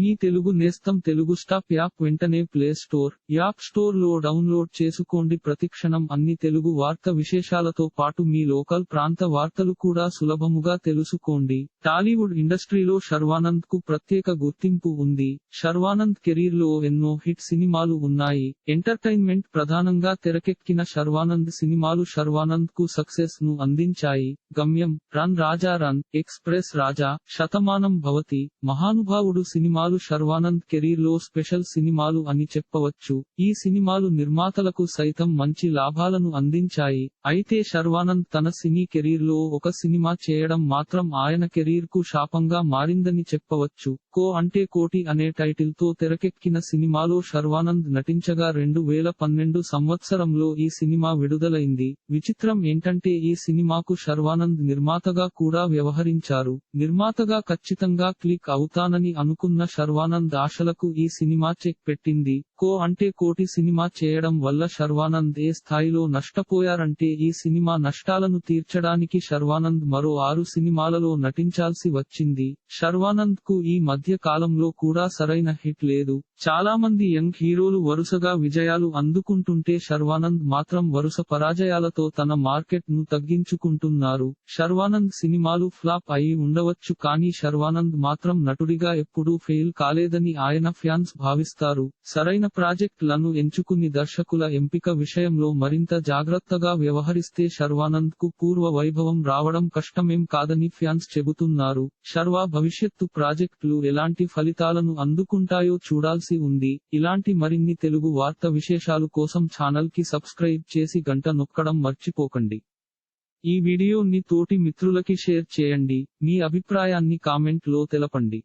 మీ తెలుగు నేస్తం Telugu stop app వెంటనే play store app స్టోర్లో డౌన్లోడ్ చేసుకోండి. ప్రతిక్షణం అన్ని తెలుగు వార్త విశేషాలతో పాటు మీ లోకల్ ప్రాంత వార్తలు కూడా సులభముగా తెలుసుకోండి. టాలీవుడ్ ఇండస్ట్రీలో శర్వానంద్కు ప్రత్యేక గుర్తింపు ఉంది. శర్వానంద్ కెరీర్లో ఎన్నో హిట్ సినిమాలు ఉన్నాయి. ఎంటర్టైన్మెంట్ ప్రధానంగా తెరకెక్కిన శర్వానంద్ సినిమాలు శర్వానంద్కు సక్సెస్ను అందించాయి. Gamyam run Raja run express Raja Shatamanam Bhavati Mahanubhavudu cinema సినిమాలు శర్వానంద్ కెరీర్లో స్పెషల్ సినిమాలు అని చెప్పవచ్చు. ఈ సినిమాలు నిర్మాతలకు సైతం మంచి లాభాలను అందించాయి. అయితే శర్వానంద్ తన సినీ కెరీర్లో ఒక సినిమా చేయడం మాత్రం ఆయన కెరీర్కు శాపంగా మారిందని చెప్పవచ్చు. కో అంటే కోటి అనే టైటిల్తో తెరకెక్కిన సినిమాలో శర్వానంద్ నటించగా రెండు వేల పన్నెండు సంవత్సరంలో ఈ సినిమా విడుదలైంది. విచిత్రం ఏంటంటే ఈ సినిమాకు శర్వానంద్ నిర్మాతగా కూడా వ్యవహరించారు. నిర్మాతగా ఖచ్చితంగా క్లిక్ అవుతానని అనుకున్న శర్వానంద్ ఆశలకు ఈ సినిమా చెక్ పెట్టింది. కో అంటే కోటి సినిమా చేయడం వల్ల శర్వానంద్ ఏ స్థాయిలో నష్టపోయారంటే ఈ సినిమా నష్టాలను తీర్చడానికి శర్వానంద్ మరో ఆరు సినిమాలలో నటించాల్సి వచ్చింది. శర్వానంద్కు ఈ మధ్య కాలంలో కూడా సరైన హిట్ లేదు. చాలా మంది యంగ్ హీరోలు వరుసగా విజయాలు అందుకుంటుంటే శర్వానంద్ మాత్రం వరుస పరాజయాలతో తన మార్కెట్ను తగ్గించుకుంటున్నారు. శర్వానంద్ సినిమాలు ఫ్లాప్ అయి ఉండవచ్చు కానీ శర్వానంద్ మాత్రం నటుడిగా ఎప్పుడూ ఫెయిల్ కాలేదని ఆయన ఫ్యాన్స్ భావిస్తారు. సరైన ప్రాజెక్ట్లను ఎంచుకుని దర్శకుల ఎంపిక విషయంలో మరింత జాగ్రత్తగా వ్యవహరిస్తే శర్వానంద్కు పూర్వ వైభవం రావడం కష్టమేం కాదని ఫ్యాన్స్ చెబుతున్నారు. శర్వా భవిష్యత్తు ప్రాజెక్టులు ఎలాంటి ఫలితాలను అందుకుంటాయో చూడాల్సి ఉంది. ఇలాంటి మరిన్ని తెలుగు వార్త విశేషాలు కోసం ఛానల్కి సబ్స్క్రైబ్ చేసి గంట నొక్కడం మర్చిపోకండి. ఈ వీడియోని తోటి మిత్రులకి షేర్ చేయండి. మీ అభిప్రాయాన్ని కామెంట్లో తెలపండి.